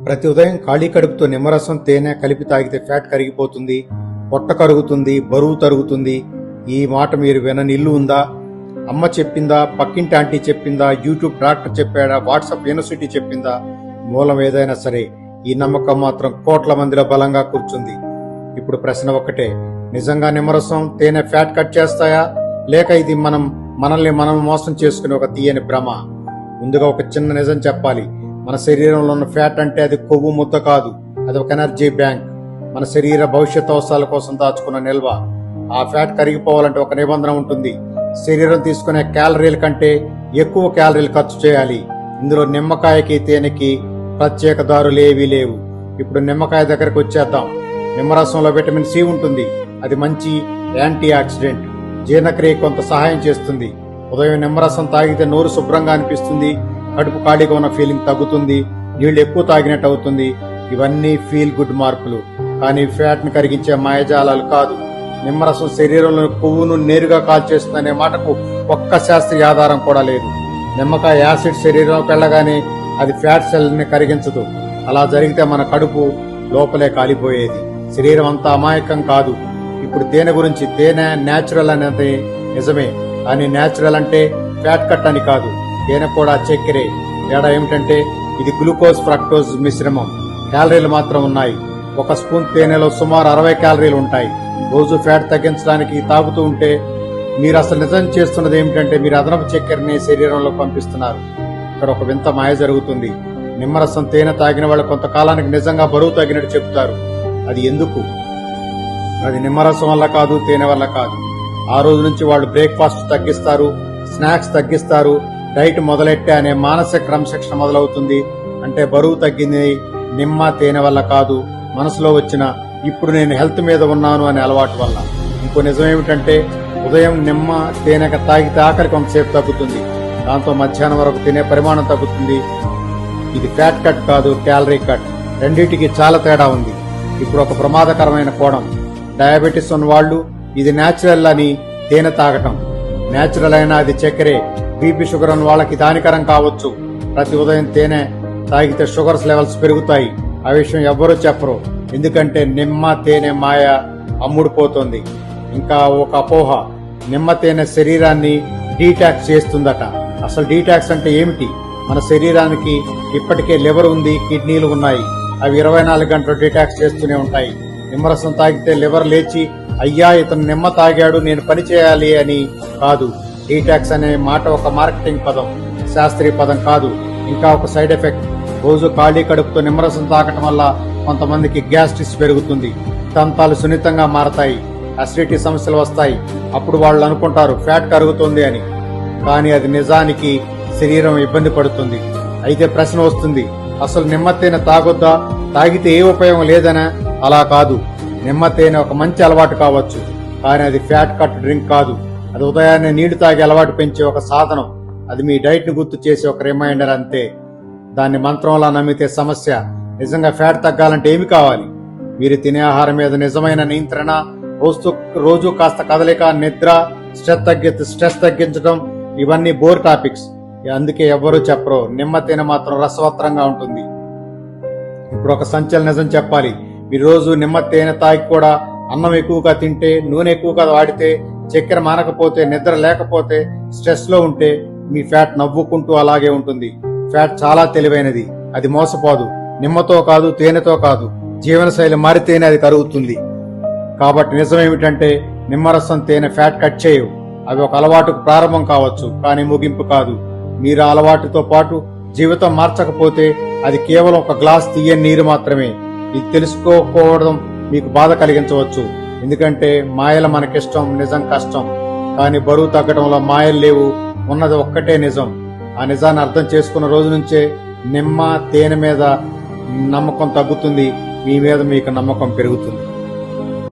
ప్రతి ఉదయం ఖాళీ కడుపుతో నిమ్మరసం తేనె కలిపి తాగితే ఫ్యాట్ కరిగిపోతుంది పొట్ట కరుగుతుంది బరువు తరుగుతుంది. ఈ మాట మీరు వినని ఇల్లు ఉందా? అమ్మ చెప్పిందా? పక్కింటి ఆంటీ చెప్పిందా? యూట్యూబ్ డాక్టర్ చెప్పాడా? వాట్సాప్ యూనివర్సిటీ చెప్పిందా? మూలం ఏదైనా సరే ఈ నమ్మకం మాత్రం కోట్ల మందిలో బలంగా కూర్చుంది. ఇప్పుడు ప్రశ్న ఒక్కటే నిజంగా నిమ్మరసం తేనె ఫ్యాట్ కట్ చేస్తాయా? లేక ఇది మనం మనల్ని మనం మోసం చేసుకునే ఒక తీయని భ్రమ? ముందుగా ఒక చిన్న నిజం చెప్పాలి. మన శరీరంలో ఉన్న ఫ్యాట్ అంటే అది కొవ్వు ముద్ద కాదు. అది ఒక ఎనర్జీ బ్యాంక్. మన శరీర భవిష్యత్ అవసరాల కోసం దాచుకున్న నిల్వ. ఆ ఫ్యాట్ కరిగిపోవాలంటే ఒక నిబంధన ఉంటుంది. శరీరం తీసుకునే క్యాలరీల కంటే ఎక్కువ క్యాలరీలు ఖర్చు చేయాలి. ఇందులో నిమ్మకాయకి తేనెకి ప్రత్యేక దారులు ఏవీ లేవు. ఇప్పుడు నిమ్మకాయ దగ్గరకు వచ్చేద్దాం. నిమ్మరసంలో విటమిన్ సి ఉంటుంది. అది మంచి యాంటీ ఆక్సిడెంట్ జీర్ణక్రియ కొంత సహాయం చేస్తుంది. ఉదయం నిమ్మరసం తాగితే నోరు శుభ్రంగా అనిపిస్తుంది. కడుపు ఖాళీగా ఉన్న ఫీలింగ్ తగ్గుతుంది నీళ్ళు ఎక్కువ తాగినట్టు అవుతుంది. ఇవన్నీ ఫీల్ గుడ్ మార్పులు. కానీ ఫ్యాట్ని కరిగించే మాయజాలాలు కాదు. నిమ్మరసం శరీరంలోని కొవ్వును నేరుగా కాల్చేస్తుందనే మాటకు ఒక్క శాస్త్రీయ ఆధారం కూడా లేదు. నిమ్మకాయ యాసిడ్ శరీరంలోకి వెళ్ళగానే అది ఫ్యాట్ సెల్ని కరిగించదు. అలా జరిగితే మన కడుపు లోపలే కాలిపోయేది. శరీరం అంతా అమాయకం కాదు. ఇప్పుడు తేనె గురించి తేనె నేచురల్ అనేది నిజమే. కానీ నేచురల్ అంటే ఫ్యాట్ కట్ అని కాదు. తేనె కూడా చక్కెరే. తేడా ఏమిటంటే ఇది గ్లూకోజ్ ఫ్రక్టోజ్ మిశ్రమం. క్యాలరీలు మాత్రం ఉన్నాయి. ఒక స్పూన్ తేనెలో సుమారు అరవై క్యాలరీలు ఉంటాయి. రోజు ఫ్యాట్ తగ్గించడానికి తాగుతూ ఉంటే మీరు అసలు నిజం చేస్తున్నది ఏమిటంటే మీరు అదనపు చక్కెరని శరీరంలో పంపిస్తున్నారు. ఇక్కడ ఒక వింత మాయ జరుగుతుంది. నిమ్మరసం తేనె తాగిన వాళ్ళు కొంతకాలానికి నిజంగా బరువు తగినట్టు చెప్తారు అది ఎందుకు? అది నిమ్మరసం వల్ల కాదు తేనె వల్ల కాదు. ఆ రోజు నుంచి వాళ్ళు బ్రేక్ఫాస్ట్ తగ్గిస్తారు స్నాక్స్ తగ్గిస్తారు డైట్ మొదలెట్టే అనే మానసిక క్రమశిక్షణ మొదలవుతుంది. అంటే బరువు తగ్గింది నిమ్మ తేనె వల్ల కాదు మనసులో వచ్చిన ఇప్పుడు నేను హెల్త్ మీద ఉన్నాను అనే అలవాటు వల్ల. ఇంకో నిజం ఏమిటంటే ఉదయం నిమ్మ తేనె తాగితే ఆఖరి కొంతసేపు తగ్గుతుంది. దాంతో మధ్యాహ్నం వరకు తినే పరిమాణం తగ్గుతుంది. ఇది ఫ్యాట్ కట్ కాదు క్యాలరీ కట్. రెండింటికి చాలా తేడా ఉంది. ఇప్పుడు ఒక ప్రమాదకరమైన కోణం. డయాబెటీస్ ఉన్న వాళ్ళు ఇది న్యాచురల్ అని తేనె తాగటం. నేచురల్ అయినా అది చక్కెరే. బీపీ షుగర్ ఉన్న వాళ్ళకి హానికరం కావచ్చు. ప్రతి ఉదయం తేనె తాగితే షుగర్స్ లెవెల్స్ పెరుగుతాయి. ఆ విషయం ఎవ్వరూ చెప్పరు. ఎందుకంటే నిమ్మ తేనె మాయ అమ్ముడుపోతుంది. ఇంకా ఒక అపోహ. నిమ్మ తేనె శరీరాన్ని డీటాక్స్ చేస్తుందట. అసలు డీటాక్స్ అంటే ఏమిటి? మన శరీరానికి ఇప్పటికే లివర్ ఉంది కిడ్నీలు ఉన్నాయి. అవి ఇరవై నాలుగు గంటలు డీటాక్స్ చేస్తూనే ఉంటాయి. నిమ్మరసం తాగితే లివర్ లేచి అయ్యా ఇతను నిమ్మ తాగాడు నేను పని చేయాలి అని కాదు. డీటాక్స్ అనే మాట ఒక మార్కెటింగ్ పదం శాస్త్రీయ పదం కాదు. ఇంకా ఒక సైడ్ ఎఫెక్ట్. రోజు ఖాళీ కడుపుతో నిమ్మరసం తాగటం వల్ల కొంతమందికి గ్యాస్ట్రిస్ పెరుగుతుంది. దంతాలు సున్నితంగా మారతాయి. అసిడిటీ సమస్యలు వస్తాయి. అప్పుడు వాళ్ళు అనుకుంటారు ఫ్యాట్ కరుగుతుంది అని. కానీ అది నిజానికి శరీరం ఇబ్బంది పడుతుంది. అయితే ప్రశ్న వస్తుంది అసలు నిమ్మత్తైన తాగొద్దా? తాగితే ఏ ఉపయోగం లేదనా? అలా కాదు. నిమ్మ తేనె ఒక మంచి అలవాటు కావచ్చు. కానీ అది ఫ్యాట్ కట్ డ్రింక్ కాదు. అది ఉదయాన్నే నీళ్ళు తాగే అలవాటు పెంచే ఒక సాధనం. అది మీ డైట్ను గుర్తు చేసే ఒక రిమైండర్ అంతే. దాన్ని మంత్రంలా నమ్మితే సమస్య నిజంగా ఫ్యాట్ తగ్గాలంటే ఏమి కావాలి? మీరు తినే ఆహారం మీద నిజమైన నియంత్రణ రోజు రోజు కాస్త కదలిక నిద్ర స్ట్రెస్ తగ్గి స్ట్రెస్ తగ్గించడం ఇవన్నీ బోర్ టాపిక్స్. అందుకే ఎవ్వరూ చెప్పరు. నిమ్మ తేనె మాత్రం రసవత్రంగా ఉంటుంది. ఇప్పుడు ఒక సంచల నిజం చెప్పాలి. మీరు రోజు నిమ్మ తేనె తాగి కూడా అన్నం ఎక్కువగా తింటే నూనె ఎక్కువగా వాడితే చక్కెర మానకపోతే నిద్ర లేకపోతే స్ట్రెస్లో ఉంటే మీ ఫ్యాట్ నవ్వుకుంటూ అలాగే ఉంటుంది. ఫ్యాట్ చాలా తెలివైనది. అది మోసపోదు. నిమ్మతో కాదు తేనెతో కాదు. జీవనశైలి మారితేనే అది కరుగుతుంది. కాబట్టి నిజం ఏమిటంటే నిమ్మరసం తేనె ఫ్యాట్ కట్ చేయవు. అవి ఒక అలవాటుకు ప్రారంభం కావచ్చు కానీ ముగింపు కాదు. మీరు అలవాటుతో పాటు జీవితం మార్చకపోతే అది కేవలం ఒక గ్లాస్ తీయని నీరు మాత్రమే. ఇది తెలుసుకోకపోవడం మీకు బాధ కలిగించవచ్చు. ఎందుకంటే మాయల మనకిష్టం నిజం కష్టం. కానీ బరువు తగ్గడంలో మాయలు లేవు. ఉన్నది ఒక్కటే నిజం. ఆ నిజాన్ని అర్థం చేసుకున్న రోజు నుంచే నిమ్మ తేనె మీద నమ్మకం తగ్గుతుంది. మీ మీద మీకు నమ్మకం పెరుగుతుంది.